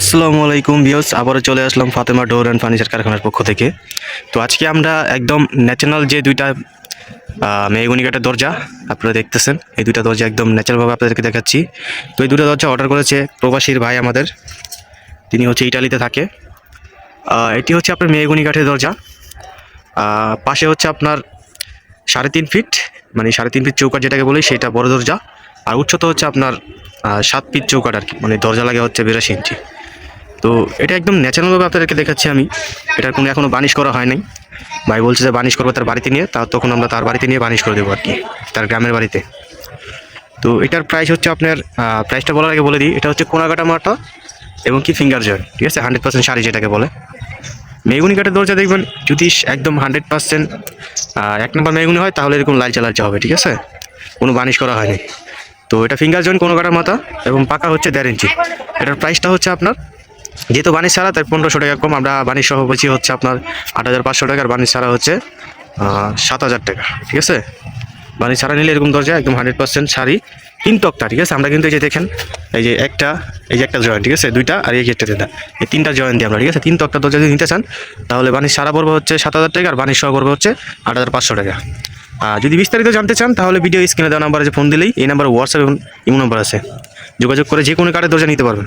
আসসালামু আলাইকুম বিয়স আবারও চলে আসলাম ফাতেমা ডোর অ্যান্ড ফার্নিচার কারখানার পক্ষ থেকে। তো আজকে আমরা একদম ন্যাচারাল যে দুইটা মেহগনি কাঠের দরজা, আপনারা দেখতেছেন, এই দুইটা দরজা একদম ন্যাচারালভাবে আপনাদেরকে দেখাচ্ছি। তো এই দুটো দরজা অর্ডার করেছে প্রবাসীর ভাই আমাদের, তিনি হচ্ছে ইটালিতে থাকে। এটি হচ্ছে আপনার মেহগনি কাঠের দরজা। পাশে হচ্ছে আপনার সাড়ে তিন ফিট মানে সাড়ে তিন ফিট চৌকাট যেটাকে বলি, সেটা বড় দরজা। আর উচ্চতা হচ্ছে আপনার সাত ফিট চৌকাট আর কি মানে দরজা লাগে হচ্ছে বিরাশি ইঞ্চি। তো এটা একদম ন্যাচারালভাবে আপনাদেরকে দেখাচ্ছি আমি। এটার কোনো এখনও বানিশ করা হয় নাই। ভাই বলছে যে বানিশ করব তার বাড়িতে নিয়ে, তা তখন আমরা তার বাড়িতে নিয়ে বানিশ করে দেবো আর কি, তার গ্রামের বাড়িতে। তো এটার প্রাইস হচ্ছে আপনার প্রাইসটা বলার আগে বলে দিই, এটা হচ্ছে কোনাকাটা মাটা এবং কি ফিঙ্গার জয়েন্ট ঠিক আছে? হান্ড্রেড পার্সেন্ট শাড়ি যেটাকে বলে। মেগুনি কাঠের দরজা দেখবেন, যদি একদম হান্ড্রেড পার্সেন্ট এক নম্বর মেগুনি হয়, তাহলে এরকম লাল চালাচা হবে, ঠিক আছে? কোনো বানিশ করা হয়নি। তো এটা ফিঙ্গার জয়েন্ট কোনো কাটার মাথা এবং পাকা হচ্ছে দেড় ইঞ্চি এটার প্রাইসটা হচ্ছে আপনার যেহেতু বানিশ ছাড়া, তাই পনেরোশো টাকা কম। আমরা বানিশ সহ বলছি হচ্ছে আপনার আট হাজার পাঁচশো টাকা, আর বানিশ ছাড়া হচ্ছে সাত হাজার টাকা, ঠিক আছে? বানিশ ছাড়া নিলে এরকম দরজা, একদম হান্ড্রেড পার্সেন্ট শাড়ি, তিন তক্তা, ঠিক আছে? আমরা কিন্তু এই যে দেখেন, এই যে একটা, এই যে একটা জয়েন্ট, ঠিক আছে? দুইটা আর এই একটা তিনটা। এই তিনটা জয়েন্ট দিয়ে আমরা, ঠিক আছে? তিন তক্তা দরজা যদি নিতে চান, তাহলে বানিশ সারা পড়বে হচ্ছে সাত হাজার টাকা, আর বানিশ সহ পড়বে হচ্ছে আট হাজার পাঁচশো টাকা। আর যদি বিস্তারিত জানতে চান, তাহলে ভিডিও স্ক্রিনে দেওয়া নাম্বারে যে ফোন দিলেই, এই নাম্বার হোয়াটসঅ্যাপ এবং ইমো নাম্বার আছে। যোগাযোগ করে যে কোনো কার্ডের দরজা নিতে পারবেন।